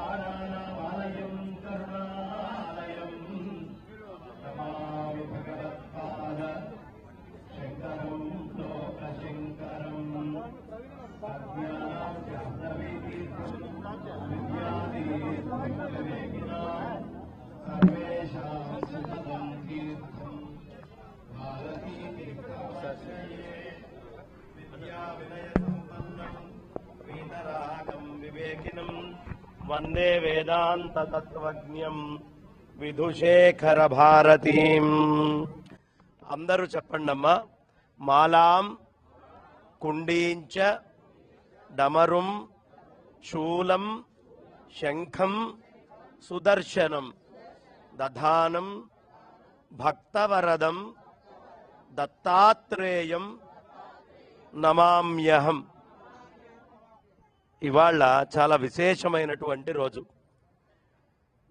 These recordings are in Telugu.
స్మృతిపురాణానామాలయం కరుణాలయం నమామి భగవత్పాద శంకరం సర్వేషాం సుఖదం తీర్థం భారతీ విద్యా వినయ సంపన్నం వీతరాగం వివేకినం. వందే వేదాంత తత్వజ్ఞం విధుశేఖర భారతీం అందరూ చెప్పండమ్మా మాలాం కుండీంచ డమరుం శూలం శంఖం సుదర్శనం దధానం భక్తవరదం దత్తాత్రేయం నమామ్యహం. ఇవాళ చాలా విశేషమైనటువంటి రోజు.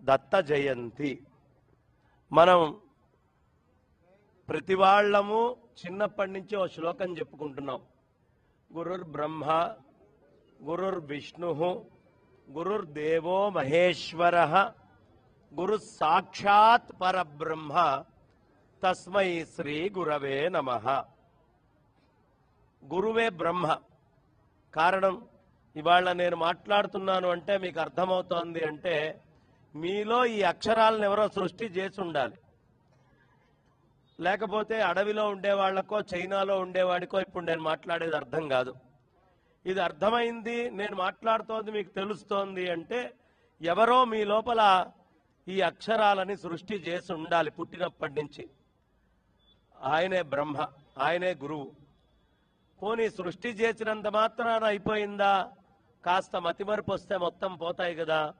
దత్త జయంతి. మనం ప్రతి వాళ్ళము చిన్నప్పటి నుంచి ఓ శ్లోకం చెప్పుకుంటున్నాం. గురుర్ బ్రహ్మ గురుర్ విష్ణు గురుర్దేవో మహేశ్వర గురు సాక్షాత్ పరబ్రహ్మ తస్మై శ్రీ గురవే నమ. గురువే బ్రహ్మ. కారణం? ఇవాళ నేను మాట్లాడుతున్నాను అంటే మీకు అర్థమవుతోంది అంటే మీలో ఈ అక్షరాలను ఎవరో సృష్టి చేసి ఉండాలి. లేకపోతే అడవిలో ఉండే వాళ్ళకో చైనాలో ఉండేవాడికో ఇప్పుడు నేను మాట్లాడేది అర్థం కాదు. ఇది అర్థమైంది నేను మాట్లాడుతోంది మీకు తెలుస్తోంది అంటే ఎవరో మీ లోపల ఈ అక్షరాలని సృష్టి చేసి ఉండాలి పుట్టినప్పటి నుంచి. ఆయనే బ్రహ్మ ఆయనే గురువు. పోనీ సృష్టి చేసినంత మాత్రాన అయిపోయిందా? కాస్త మతిమరుపు వస్తే మొత్తం పోతాయి కదా.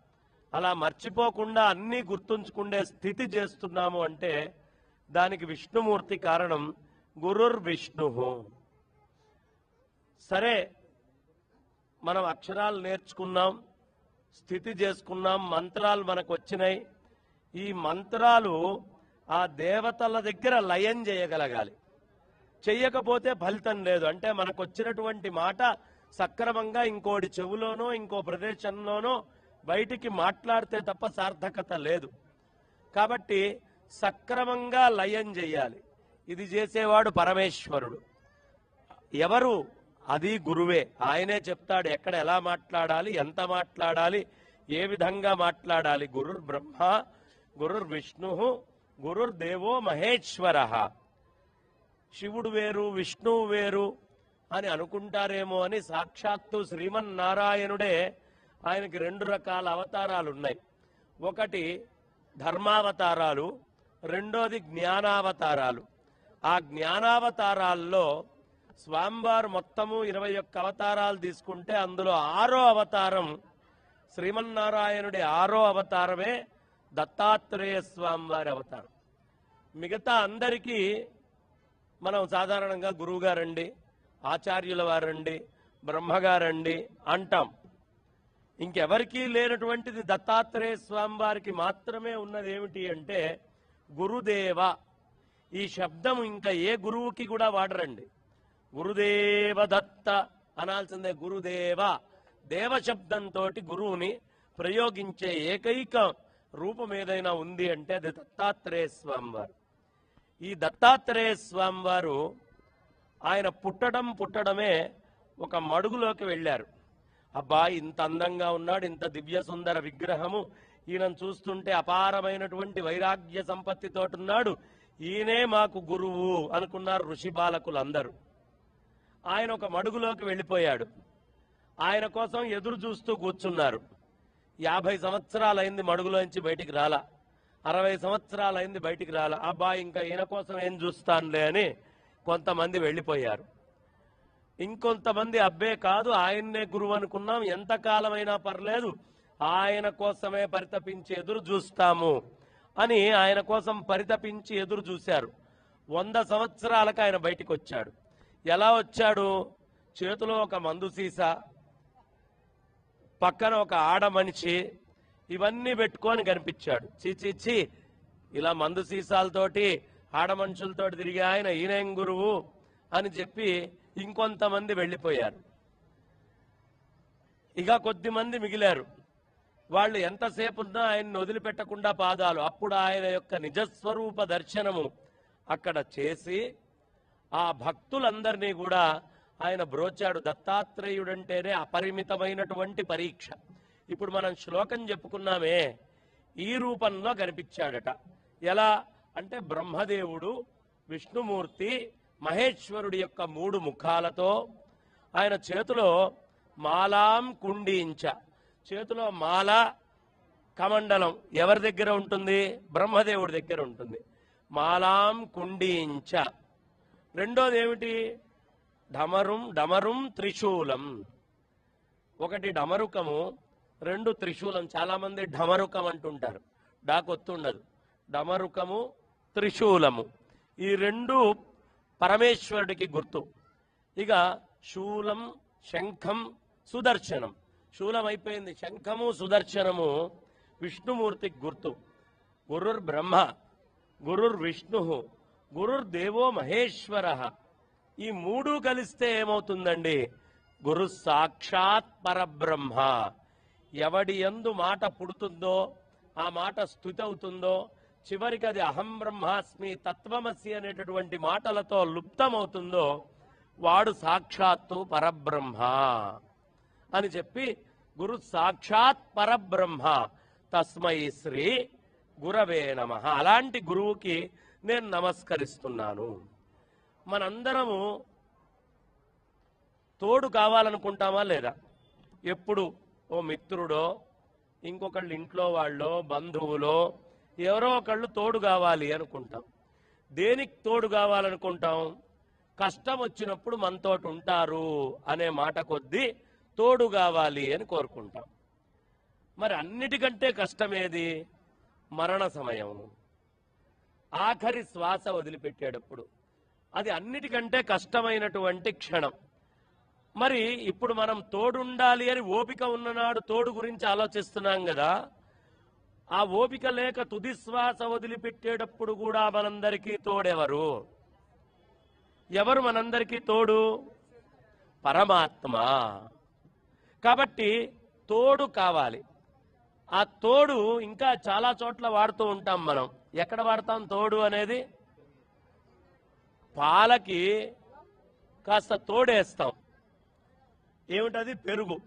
అలా మర్చిపోకుండా అన్నీ గుర్తుంచుకుండే స్థితి చేస్తున్నాము అంటే దానికి విష్ణుమూర్తి కారణం గురుర్ విష్ణు సరే మనం అక్షరాలు నేర్చుకున్నాం స్థితి చేసుకున్నాం మంత్రాలు మనకు వచ్చినాయి. ఈ మంత్రాలు ఆ దేవతల దగ్గర లయం చేయగలగాలి. చెయ్యకపోతే ఫలితం లేదు. అంటే మనకు వచ్చినటువంటి మాట సక్రమంగా ఇంకోటి చెవులోనో ఇంకో ప్రదేశంలోనో బయటికి మాట్లాడితే తప్ప సార్థకత లేదు. కాబట్టి సక్రమంగా లయం చేయాలి. ఇది చేసేవాడు పరమేశ్వరుడు. ఎవరు? అది గురువే. ఆయనే చెప్తాడు ఎక్కడ ఎలా మాట్లాడాలి ఎంత మాట్లాడాలి ఏ విధంగా మాట్లాడాలి. గురుర్ బ్రహ్మ గురుర్ విష్ణు గురుర్ దేవో మహేశ్వర. శివుడు వేరు విష్ణువు వేరు అని అనుకుంటారేమో అని సాక్షాత్తు శ్రీమన్నారాయణుడే ఆయనకి రెండు రకాల అవతారాలు ఉన్నాయి ఒకటి ధర్మావతారాలు రెండోది జ్ఞానావతారాలు. ఆ జ్ఞానావతారాల్లో స్వామివారు మొత్తము ఇరవై ఒక్క అవతారాలు తీసుకుంటే అందులో ఆరో అవతారం శ్రీమన్నారాయణుడి ఆరో అవతారమే దత్తాత్రేయ స్వామివారి అవతారం. మిగతా అందరికీ మనం సాధారణంగా గురువుగారండి ఆచార్యుల వారండి బ్రహ్మగారండి అంటాం. ఇంకెవరికీ లేనటువంటిది దత్తాత్రేయ స్వామి వారికి మాత్రమే ఉన్నది ఏమిటి అంటే గురుదేవ. ఈ శబ్దం ఇంకా ఏ గురువుకి కూడా వాడరండి. గురుదేవ దత్త అనాల్సిందే గురుదేవ. దేవ శబ్దంతో గురువుని ప్రయోగించే ఏకైక రూపం ఏదైనా ఉంది అంటే అది దత్తాత్రేయ స్వామి వారు ఈ దత్తాత్రేయ స్వామి వారు ఆయన పుట్టడం పుట్టడమే ఒక మడుగులోకి వెళ్ళారు. అబ్బా ఇంత అందంగా ఉన్నాడు ఇంత దివ్య సుందర విగ్రహము. ఈయనను చూస్తుంటే అపారమైనటువంటి వైరాగ్య సంపత్తితో ఉన్నాడు ఈయనే మాకు గురువు అనుకున్నారు ఋషి బాలకులందరూ. ఆయన ఒక మడుగులోకి వెళ్ళిపోయాడు. ఆయన కోసం ఎదురు చూస్తూ కూర్చున్నారు. యాభై సంవత్సరాలైంది మడుగులోంచి బయటికి రాలా. అరవై సంవత్సరాలైంది బయటికి రాలా. అబ్బా ఇంకా ఈయన కోసం ఏం చూస్తానులే అని కొంతమంది వెళ్ళిపోయారు. ఇంకొంతమంది అబ్బే కాదు ఆయన్నే గురువు అనుకున్నాం. ఎంతకాలమైనా పర్లేదు ఆయన కోసమే పరితపించి ఎదురు చూస్తాము అని ఆయన కోసం పరితపించి ఎదురు చూశారు. వంద సంవత్సరాలకు ఆయన బయటికి వచ్చాడు ఎలా వచ్చాడు? చేతిలో ఒక మందు సీసా పక్కన ఒక ఆడ మనిషి ఇవన్నీ పెట్టుకొని కనిపించాడు. చీ ఇలా మందు సీసాలతోటి ఆడమనుషులతో తిరిగి ఆయన ఈయనేం గురువు అని చెప్పి ఇంకొంతమంది వెళ్ళిపోయారు. ఇక కొద్ది మంది మిగిలారు. వాళ్ళు ఎంతసేపు ఉన్నా ఆయన్ని వదిలిపెట్టకుండా పాదాలు. అప్పుడు ఆయన యొక్క నిజస్వరూప దర్శనము అక్కడ చేసి ఆ భక్తులందరినీ కూడా ఆయన బ్రోచాడు. దత్తాత్రేయుడంటేనే అపరిమితమైనటువంటి పరీక్ష. ఇప్పుడు మనం శ్లోకం చెప్పుకున్నామే. ఈ రూపంలో కనిపించాడట. ఎలా? అంటే బ్రహ్మదేవుడు విష్ణుమూర్తి మహేశ్వరుడి యొక్క మూడు ముఖాలతో ఆయన చేతిలో మాలాం కుండించ చేతిలో మాల కమండలం ఎవరి దగ్గర ఉంటుంది? బ్రహ్మదేవుడి దగ్గర ఉంటుంది. మాలాం కుండించ రెండోది ఏమిటి? ఢమరుం డమరుం త్రిశూలం. ఒకటి డమరుకము రెండు త్రిశూలం. చాలామంది ఢమరుకం అంటుంటారు. డాకొత్తుండదు. డమరుకము త్రిశూలము. ఈ రెండు పరమేశ్వరుడికి గుర్తు. ఇక శూలం శంఖం సుదర్శనం. శూలం అయిపోయింది. శంఖము సుదర్శనము విష్ణుమూర్తికి గుర్తు. గురుర్ బ్రహ్మ గురుర్ విష్ణు గురుర్ దేవో మహేశ్వర. ఈ మూడు కలిస్తే ఏమవుతుందండి? గురు సాక్షాత్ పరబ్రహ్మ. ఎవడి ఎందు మాట పుడుతుందో ఆ మాట స్థుతి అవుతుందో చివరికి అది అహం బ్రహ్మాస్మి తత్వమసి అనేటటువంటి మాటలతో లుప్తమవుతుందో వాడు సాక్షాత్తు పరబ్రహ్మ అని చెప్పి గురు సాక్షాత్ పరబ్రహ్మ తస్మై శ్రీ గురవే నమ. అలాంటి గురువుకి నేను నమస్కరిస్తున్నాను. మనందరము తోడు కావాలనుకుంటామా లేదా? ఎప్పుడు ఓ మిత్రుడో ఇంకొకళ్ళు ఇంట్లో వాళ్ళో బంధువులో ఎవరో ఒకళ్ళు తోడు కావాలి అనుకుంటాం. దేనికి తోడు కావాలనుకుంటాం? కష్టం వచ్చినప్పుడు మనతోటి ఉంటారు అనే మాట కొద్దీ తోడు కావాలి అని కోరుకుంటాం. మరి అన్నిటికంటే కష్టమేది? మరణ సమయం ఆఖరి శ్వాస వదిలిపెట్టేటప్పుడు. అది అన్నిటికంటే కష్టమైనటువంటి క్షణం. మరి ఇప్పుడు మనం తోడుండాలి అని ఓపిక ఉన్ననాడు తోడు గురించి ఆలోచిస్తున్నాం కదా? ఆ ఓపిక లేక తుదిశ్వాస వదిలిపెట్టేటప్పుడు కూడా మనందరికీ తోడెవరు? ఎవరు మనందరికీ తోడు? పరమాత్మ. కాబట్టి తోడు కావాలి. ఆ తోడు ఇంకా చాలా చోట్ల వాడుతూ ఉంటాం మనం. ఎక్కడ వాడతాం తోడు అనేది? పాలకి కాస్త తోడేస్తాం. ఏమిటది? పెరుగు.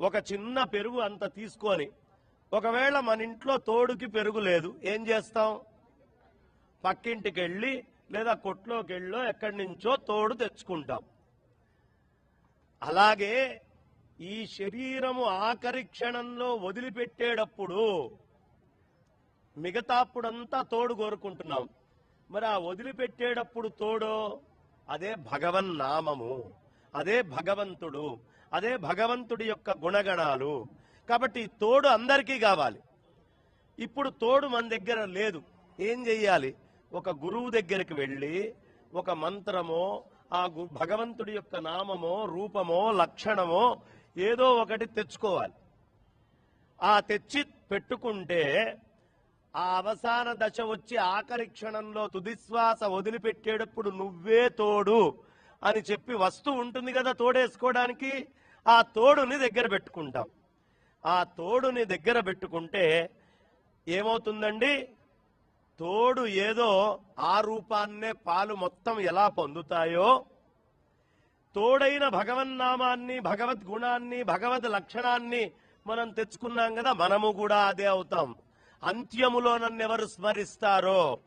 ఒక చిన్న పెరుగు అంత తీసుకొని ఒకవేళ మన ఇంట్లో తోడుకి పెరుగు లేదు ఏం చేస్తాం? పక్కింటికి వెళ్ళి లేదా కొట్లోకి వెళ్ళో ఎక్కడి నుంచో తోడు తెచ్చుకుంటాం. అలాగే ఈ శరీరము ఆఖరి క్షణంలో వదిలిపెట్టేటప్పుడు మిగతాప్పుడంతా తోడు కోరుకుంటున్నాం. మరి ఆ వదిలిపెట్టేటప్పుడు తోడో? అదే భగవన్ నామము అదే భగవంతుడు అదే భగవంతుడి యొక్క గుణగణాలు కాబట్టి తోడు అందరికీ కావాలి. ఇప్పుడు తోడు మన దగ్గర లేదు. ఏం చెయ్యాలి? ఒక గురువు దగ్గరికి వెళ్ళి ఒక మంత్రమో ఆ గు- భగవంతుడి యొక్క నామమో రూపమో లక్షణమో ఏదో ఒకటి తెచ్చుకోవాలి. ఆ తెచ్చి పెట్టుకుంటే ఆ అవసాన దశ వచ్చి ఆఖరి క్షణంలో తుదిశ్వాస వదిలిపెట్టేటప్పుడు నువ్వే తోడు అని చెప్పి వస్తువు ఉంటుంది కదా తోడేసుకోవడానికి ఆ తోడుని దగ్గర పెట్టుకుంటాం. ఆ తోడుని దగ్గర పెట్టుకుంటే ఏమవుతుందండి? తోడు ఏదో ఆ రూపాన్నే పాలు మొత్తం ఎలా పొందుతాయో? తోడైన భగవన్నామాన్ని భగవద్ గుణాన్ని భగవద్ లక్షణాన్ని మనం తెచ్చుకున్నాం కదా మనము కూడా అదే అవుతాం. అంత్యములో నన్ను ఎవరు స్మరిస్తారో?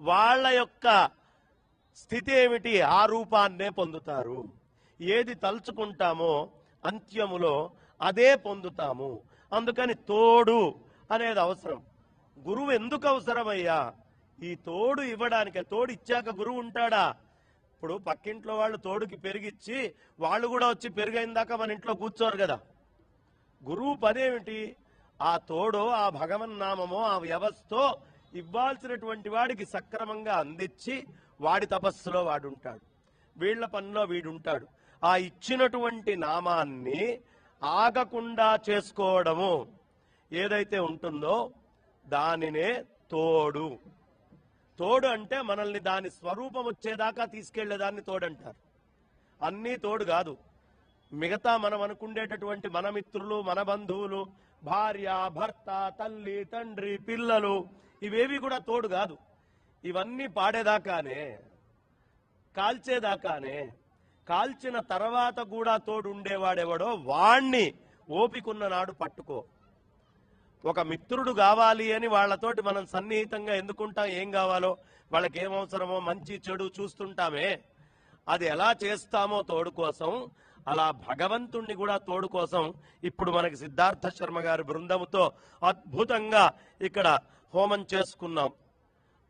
వాళ్ళ యొక్క స్థితి ఏమిటి? ఆ రూపాన్నే పొందుతారు. ఏది తలుచుకుంటామో అంత్యములో అదే పొందుతాము. అందుకని తోడు అనేది అవసరం. గురువు ఎందుకు అవసరమయ్యా? ఈ తోడు ఇవ్వడానికి. తోడు ఇచ్చాక గురువు ఉంటాడా? ఇప్పుడు పక్కింట్లో వాళ్ళు తోడుకి పెరిగిచ్చి వాళ్ళు కూడా వచ్చి పెరుగైందాక మన ఇంట్లో కూర్చోరు కదా. గురువు పనేమిటి? ఆ తోడో ఆ భగవన్నామమో ఆ వ్యవస్థో ఇవ్వాల్సినటువంటి వాడికి సక్రమంగా అందించి వాడి తపస్సులో వాడుంటాడు. వీళ్ళ పనిలో వీడుంటాడు. ఆ ఇచ్చినటువంటి నామాన్ని ఆగకుండా చేసుకోవడము ఏదైతే ఉంటుందో దానినే తోడు. తోడు అంటే మనల్ని దాని స్వరూపం వచ్చేదాకా తీసుకెళ్ళేదాన్ని తోడంటారు. అన్నీ తోడు కాదు. మిగతా మనం అనుకుండేటటువంటి మన మిత్రులు మన బంధువులు భార్య భర్త తల్లి తండ్రి పిల్లలు ఇవేవి కూడా తోడు కాదు. ఇవన్నీ పాడేదాకానే కాల్చేదాకానే కాల్చిన తర్వాత కూడా తోడు ఉండేవాడెవడో వాణ్ణి ఓపికున్న నాడు పట్టుకో. ఒక మిత్రుడు కావాలి అని వాళ్ళతోటి మనం సన్నిహితంగా ఎందుకుంటాం? ఏం కావాలో? వాళ్ళకి ఏం అవసరమో మంచి చెడు చూస్తుంటామే. అది ఎలా చేస్తామో తోడు కోసం అలా భగవంతుణ్ణి కూడా తోడు కోసం ఇప్పుడు మనకి సిద్ధార్థ శర్మ గారి బృందముతో అద్భుతంగా ఇక్కడ హోమం చేసుకున్నాం.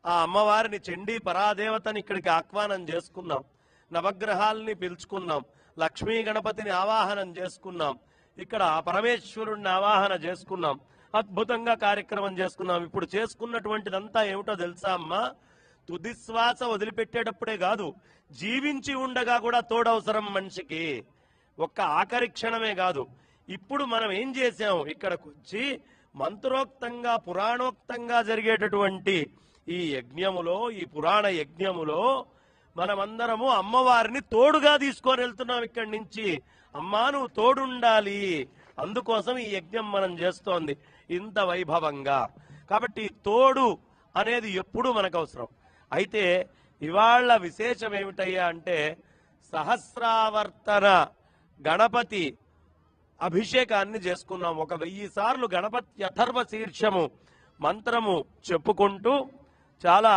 ఆ అమ్మవారిని చండీ పరాదేవతని ఇక్కడికి ఆహ్వానం చేసుకున్నాం. నవగ్రహాల్ని పిలుచుకున్నాం. లక్ష్మీ గణపతిని ఆవాహనం చేసుకున్నాం. ఇక్కడ పరమేశ్వరుణ్ణి ఆవాహన చేసుకున్నాం. అద్భుతంగా కార్యక్రమం చేసుకున్నాం. ఇప్పుడు చేసుకున్నటువంటిదంతా ఏమిటో తెలుసా అమ్మా? తుదిశ్వాస వదిలిపెట్టేటప్పుడే కాదు జీవించి ఉండగా కూడా తోడవసరం మనిషికి. ఒక్క ఆఖరి క్షణమే కాదు. ఇప్పుడు మనం ఏం చేసాం ఇక్కడికి వచ్చి మంత్రోక్తంగా పురాణోక్తంగా జరిగేటటువంటి ఈ యజ్ఞములో ఈ పురాణ యజ్ఞములో మనమందరము అమ్మవారిని తోడుగా తీసుకొని వెళ్తున్నాం ఇక్కడి నుంచి. అమ్మా నువ్వు తోడుండాలి. అందుకోసం ఈ యజ్ఞం మనం చేస్తోంది. ఇంత వైభవంగా. కాబట్టి తోడు అనేది ఎప్పుడూ మనకు అవసరం అయితే ఇవాళ విశేషం ఏమిటయ్యా అంటే సహస్రావర్తన గణపతి అభిషేకాన్ని చేసుకున్నాం. ఒక వెయ్యి సార్లు గణపతి అథర్వ శీర్షము మంత్రము చెప్పుకుంటూ చాలా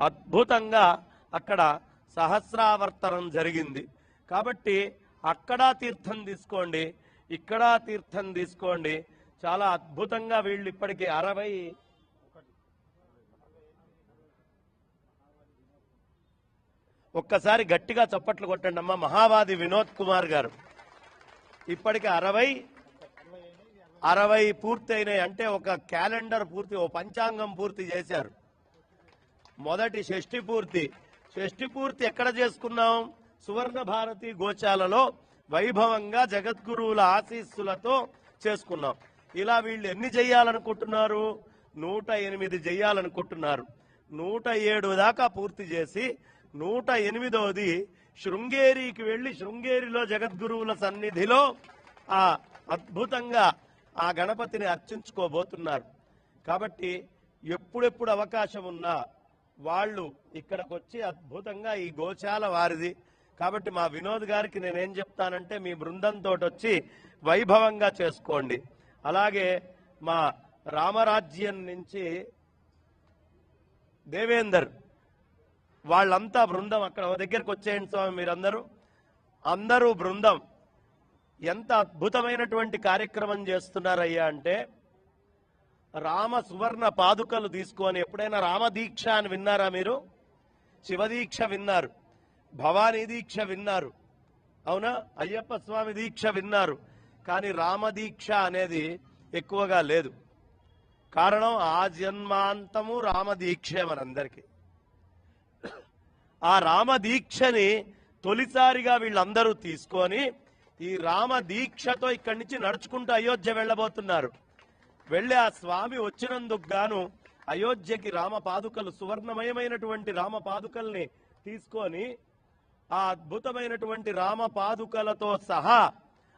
అద్భుతంగా అక్కడ సహస్రావర్తనం జరిగింది. కాబట్టి అక్కడ తీర్థం తీసుకోండి ఇక్కడ తీర్థం తీసుకోండి. చాలా అద్భుతంగా వీళ్ళు ఇప్పటికి అరవై ఒక్కసారి గట్టిగా చప్పట్లు కొట్టండి అమ్మ మహావాది వినోద్ కుమార్ గారు. ఇప్పటికి అరవై అరవై పూర్తి అయినాయి అంటే ఒక క్యాలెండర్ పూర్తి ఓ పంచాంగం పూర్తి చేశారు. మొదటి షష్ఠి పూర్తి. షష్ఠి పూర్తి ఎక్కడ చేసుకున్నాం? సువర్ణ భారతి గోచాలలో వైభవంగా జగద్గురువుల ఆశీస్సులతో చేసుకున్నాం. ఇలా వీళ్ళు ఎన్ని చెయ్యాలనుకుంటున్నారు నూట ఎనిమిది చెయ్యాలనుకుంటున్నారు నూట ఏడు దాకా పూర్తి చేసి నూట ఎనిమిదవది శృంగేరికి వెళ్ళి శృంగేరిలో జగద్గురువుల సన్నిధిలో ఆ అద్భుతంగా ఆ గణపతిని అర్చించుకోబోతున్నారు. కాబట్టి ఎప్పుడెప్పుడు అవకాశం ఉన్నా వాళ్ళు ఇక్కడికి వచ్చి అద్భుతంగా ఈ గోశాల వారిది. కాబట్టి మా వినోద్ గారికి నేనేం చెప్తానంటే మీ బృందంతో వచ్చి వైభవంగా చేసుకోండి. అలాగే మా రామరాజ్యం నుంచి దేవేందర్ వాళ్ళంతా బృందం అక్కడ దగ్గరకు దగ్గరికి వచ్చేయండి స్వామి మీరందరూ. అందరూ బృందం. ఎంత అద్భుతమైనటువంటి కార్యక్రమం చేస్తున్నారయ్యా అంటే రామ సువర్ణ పాదుకలు తీసుకొని ఎప్పుడైనా రామదీక్ష అని విన్నారా మీరు? శివదీక్ష విన్నారు భవానీ దీక్ష విన్నారు. అవునా? అయ్యప్ప స్వామి దీక్ష విన్నారు. కానీ రామదీక్ష అనేది ఎక్కువగా లేదు. కారణం ఆ జన్మాంతము రామదీక్షే మనందరికీ. ఆ రామదీక్షని తొలిసారిగా వీళ్ళందరూ తీసుకొని ఈ రామదీక్షతో ఇక్కడి నుంచి నడుచుకుంటూ అయోధ్య వెళ్ళబోతున్నారు. వెళ్ళి ఆ స్వామి వచ్చినందుకు గాను అయోధ్యకి రామ పాదుకలు సువర్ణమయమైనటువంటి రామ పాదుకల్ని తీసుకొని ఆ అద్భుతమైనటువంటి రామ పాదుకలతో సహా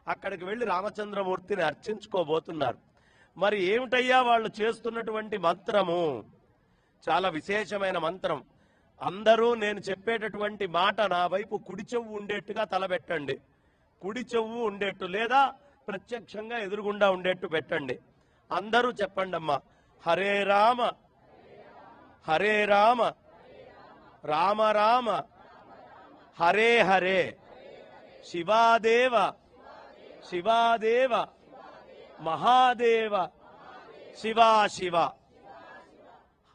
అక్కడికి వెళ్ళి రామచంద్రమూర్తిని అర్చించుకోబోతున్నారు. మరి ఏమిటయ్యా వాళ్ళు చేస్తున్నటువంటి మంత్రము? చాలా విశేషమైన మంత్రం. అందరూ నేను చెప్పేటటువంటి మాట నా వైపు కుడి చెవు ఉండేట్టుగా తలబెట్టండి. కుడి చెవు ఉండేట్టు లేదా ప్రత్యక్షంగా ఎదురుగుండా ఉండేట్టు పెట్టండి. అందరూ చెప్పండి అమ్మా హరే రామ. హరే రామ. రామ రామ. హరే హరే. శివాదేవ. శివాదేవ. మహాదేవ. శివా శివ.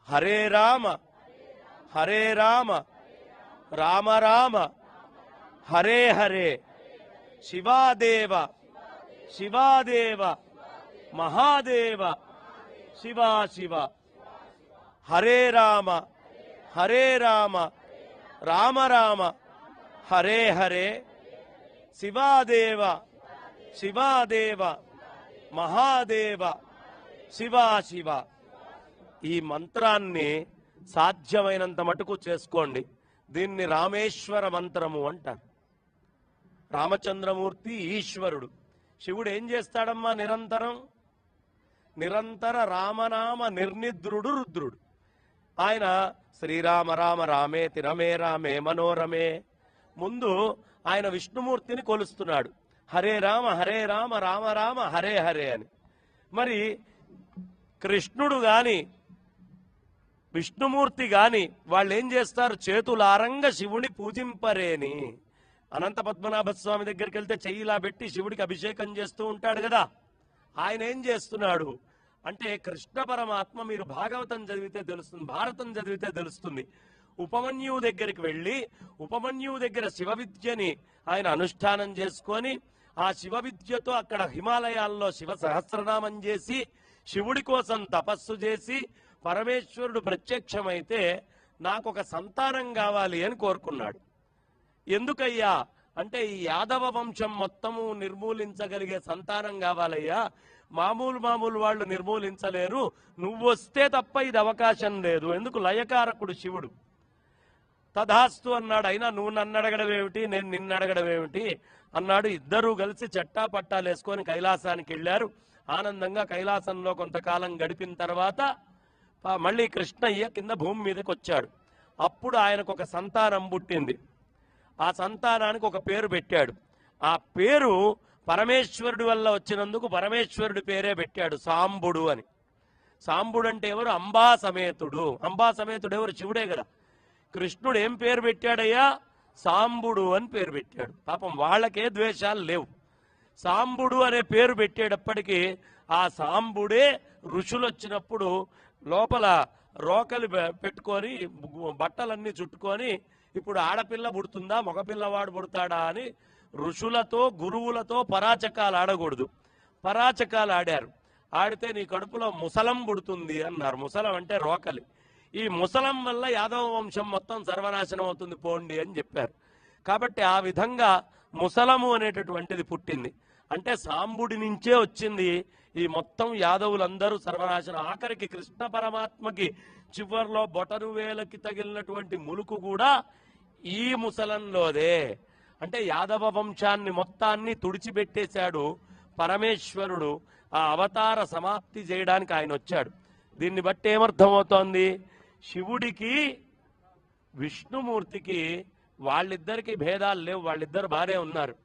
హరే రామ. హరే రామ. రామ రామ. హరే హరే. శివాదేవ. శివాదేవ. మహాదేవ శివా శివ. హరే రామ హరే రామ రామ రామ హరే హరే. శివాదేవ శివాదేవ మహాదేవ శివా శివ. ఈ మంత్రాన్ని సాధ్యమైనంత మటుకు చేసుకోండి. దీన్ని రామేశ్వర మంత్రము అంటారు. రామచంద్రమూర్తి ఈశ్వరుడు. శివుడు ఏం చేస్తాడమ్మా నిరంతరం? నిరంతర రామనామ నిర్నిద్రుడు రుద్రుడు. ఆయన శ్రీరామ రామ రామే తిరమే రామే మనోరమే. ముందు ఆయన విష్ణుమూర్తిని కొలుస్తున్నాడు. హరే రామ హరే రామ రామ రామ హరే హరే అని. మరి కృష్ణుడు గాని విష్ణుమూర్తి గాని వాళ్ళు ఏం చేస్తారు? చేతులారంగా శివుని పూజింపరేని. అనంత పద్మనాభ స్వామి దగ్గరికి వెళ్తే చెయ్యిలా పెట్టి శివుడికి అభిషేకం చేస్తూ ఉంటాడు కదా. ఆయన ఏం చేస్తున్నాడు? అంటే కృష్ణ పరమాత్మ మీరు భాగవతం చదివితే తెలుస్తుంది భారతం చదివితే తెలుస్తుంది. ఉపమన్యువు దగ్గరికి వెళ్ళి ఉపమన్యువు దగ్గర శివ విద్యని ఆయన అనుష్ఠానం చేసుకొని ఆ శివ విద్యతో అక్కడ హిమాలయాల్లో శివ సహస్రనామం చేసి శివుడి కోసం తపస్సు చేసి పరమేశ్వరుడు ప్రత్యక్షమైతే నాకు ఒక సంతానం కావాలి అని కోరుకున్నాడు. ఎందుకయ్యా? అంటే ఈ యాదవ వంశం మొత్తము నిర్మూలించగలిగే సంతానం కావాలయ్యా? మామూలు మామూలు వాళ్ళు నిర్మూలించలేరు. నువ్వు వస్తే తప్ప ఇది అవకాశం లేదు. ఎందుకు? లయకారకుడు శివుడు. తధాస్తు అన్నాడు అయినా నువ్వు నన్ను అడగడం ఏమిటి? నేను నిన్ను అడగడం ఏమిటి? అన్నాడు. ఇద్దరూ కలిసి చట్టా పట్టాలు వేసుకొని కైలాసానికి వెళ్ళారు. ఆనందంగా కైలాసంలో కొంతకాలం గడిపిన తర్వాత మళ్ళీ కృష్ణయ్య కింద భూమి మీదకి వచ్చాడు. అప్పుడు ఆయనకు ఒక సంతానం పుట్టింది. ఆ సంతానానికి ఒక పేరు పెట్టాడు. ఆ పేరు పరమేశ్వరుడి వల్ల వచ్చినందుకు పరమేశ్వరుడి పేరే పెట్టాడు సాంబుడు అని. సాంబుడు అంటే ఎవరు? అంబా సమేతుడు. అంబా సమేతుడు ఎవరు? శివుడే కదా. కృష్ణుడు ఏం పేరు పెట్టాడయ్యా? సాంబుడు అని పేరు పెట్టాడు. పాపం వాళ్ళకే ద్వేషాలు లేవు. సాంబుడు అనే పేరు పెట్టేటప్పటికీ ఆ సాంబుడే ఋషులు వచ్చినప్పుడు లోపల రోకలు పెట్టుకొని బట్టలన్నీ చుట్టుకొని ఇప్పుడు ఆడపిల్ల పుడుతుందా? మగపిల్లవాడు పుడతాడా అని ఋషులతో గురువులతో పరాచకాలు ఆడకూడదు. పరాచకాలు ఆడారు. ఆడితే నీ కడుపులో ముసలం పుడుతుంది అన్నారు. ముసలం అంటే రోకలి. ఈ ముసలం వల్ల యాదవ వంశం మొత్తం సర్వనాశనం అవుతుంది పోండి అని చెప్పారు. కాబట్టి ఆ విధంగా ముసలము అనేటటువంటిది పుట్టింది. అంటే సాంబుడి నుంచే వచ్చింది ఈ మొత్తం యాదవులందరూ సర్వనాశనం. ఆఖరికి కృష్ణ పరమాత్మకి చివర్లో బొటను వేలకి తగిలినటువంటి ములుకు కూడా ఈ ముసలంలోదే. అంటే యాదవ వంశాన్ని మొత్తాన్ని తుడిచిపెట్టేశాడు పరమేశ్వరుడు. ఆ అవతార సమాప్తి చేయడానికి ఆయన వచ్చాడు. దీన్ని బట్టి ఏమర్థమవుతోంది? శివుడికి విష్ణుమూర్తికి వాళ్ళిద్దరికి భేదాలు లేవు. వాళ్ళిద్దరు బానే ఉన్నారు.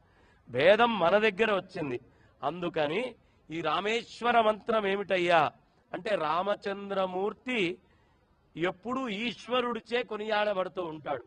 భేదం మన దగ్గర వచ్చింది. అందుకని ఈ రామేశ్వర మంత్రం ఏమిటయ్యా? అంటే రామచంద్రమూర్తి ఎప్పుడూ ఈశ్వరుడిచే కొనియాడబడుతూ ఉంటాడు.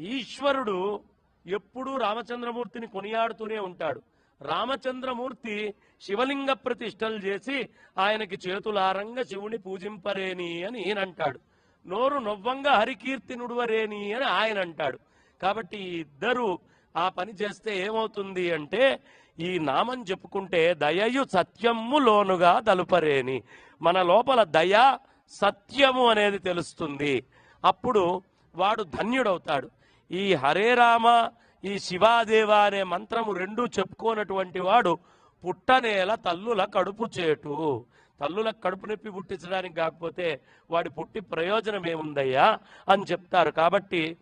ఈశ్వరుడు ఎప్పుడూ రామచంద్రమూర్తిని కొనియాడుతూనే ఉంటాడు. రామచంద్రమూర్తి శివలింగ ప్రతిష్టలు చేసి ఆయనకి చేతులారంగా శివుని పూజింపరేని అని ఈయన అంటాడు నోరు నొవ్వంగా హరికీర్తి నుడువరేని అని ఆయన అంటాడు కాబట్టి ఇద్దరు ఆ పని చేస్తే ఏమవుతుంది అంటే ఈ నామం చెప్పుకుంటే దయయు సత్యము లోనుగా తలుపరేని. మన లోపల దయ సత్యము అనేది తెలుస్తుంది. అప్పుడు వాడు ధన్యుడవుతాడు. ఈ హరే రామ ఈ శివాదేవ అనే మంత్రము రెండూ చెప్పుకోనటువంటి వాడు పుట్టనేల తల్లుల కడుపు చేటు. తల్లుల కడుపు నొప్పి పుట్టించడానికి కాకపోతే వాడి పుట్టి ప్రయోజనం ఏముందయ్యా అని చెప్తారు. కాబట్టి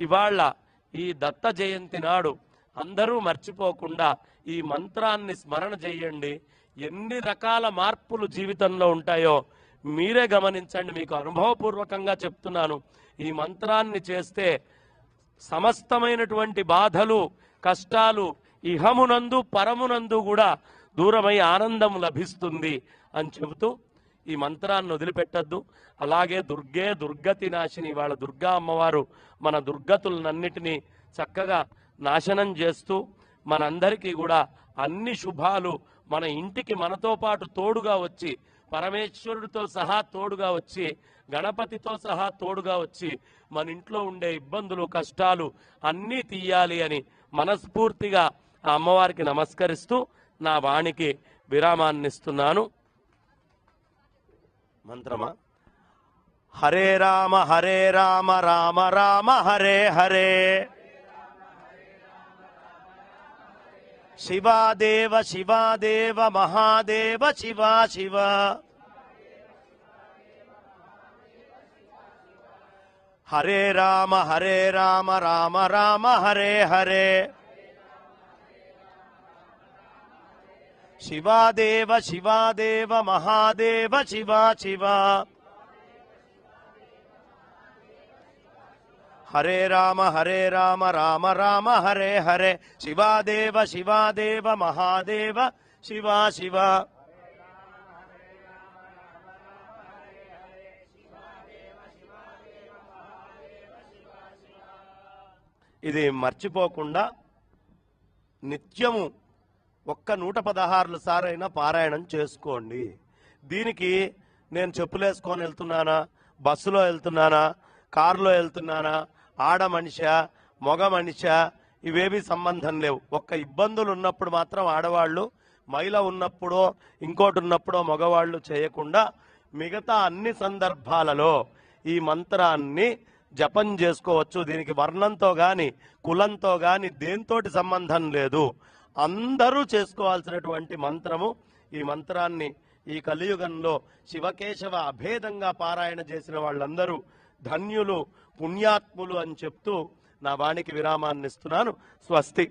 ఇవాళ ఈ దత్త జయంతి నాడు అందరూ మర్చిపోకుండా ఈ మంత్రాన్ని స్మరణ చేయండి. ఎన్ని రకాల మార్పులు జీవితంలో ఉంటాయో మీరే గమనించండి. మీకు అనుభవపూర్వకంగా చెప్తున్నాను. ఈ మంత్రాన్ని చేస్తే సమస్తమైనటువంటి బాధలు కష్టాలు ఇహమునందు పరమునందు కూడా దూరమై ఆనందం లభిస్తుంది అని చెబుతూ ఈ మంత్రాన్ని వదిలిపెట్టద్దు. అలాగే దుర్గే దుర్గతి నాశిని వాళ్ళ దుర్గా అమ్మవారు మన దుర్గతులనన్నిటినీ చక్కగా నాశనం చేస్తూ మనందరికీ కూడా అన్ని శుభాలు మన ఇంటికి మనతో పాటు తోడుగా వచ్చి పరమేశ్వరుడితో సహా తోడుగా వచ్చి గణపతితో సహా తోడుగా వచ్చి మన ఇంట్లో ఉండే ఇబ్బందులు కష్టాలు అన్నీ తీయాలి అని మనస్ఫూర్తిగా ఆ అమ్మవారికి నమస్కరిస్తూ నా వాణికి విరామాన్నిస్తున్నాను. మంత్రమా? హరే రామ హరే రామ రామ రామ హరే హరే. शिवा देव शिवा देव महादेव, शिवा शिवा। हरे राम हरे राम राम राम, हरे हरे। शिवा देव शिवा देव महादेव, शिवा शिवा। హరే రామ హరే రామ రామ రామ హరే హరే. శివాదేవ శివాదేవ మహాదేవ శివా శివ. ఇది మర్చిపోకుండా నిత్యము ఒక్క నూట పదహారులు సారైనా పారాయణం చేసుకోండి. దీనికి నేను చెప్పులేసుకొని వెళ్తున్నానా? బస్సులో వెళ్తున్నానా? కారులో వెళ్తున్నానా? ఆడ మనిషా మగ మనిషా ఇవేవి సంబంధం లేవు. ఒక్క ఇబ్బందులు ఉన్నప్పుడు మాత్రం ఆడవాళ్ళు మహిళ ఉన్నప్పుడో ఇంకోటి ఉన్నప్పుడో మగవాళ్ళు చేయకుండా మిగతా అన్ని సందర్భాలలో ఈ మంత్రాన్ని జపం చేసుకోవచ్చు. దీనికి వర్ణంతో గాని కులంతో గాని దేంతోటి సంబంధం లేదు. అందరూ చేసుకోవాల్సినటువంటి మంత్రము ఈ మంత్రాన్ని ఈ కలియుగంలో శివకేశవ అభేదంగా పారాయణ చేసిన వాళ్ళందరూ ధన్యులు పుణ్యాత్ములు అని చెప్తూ నా వాణికి విరామాన్ని ఇస్తున్నాను స్వస్తి.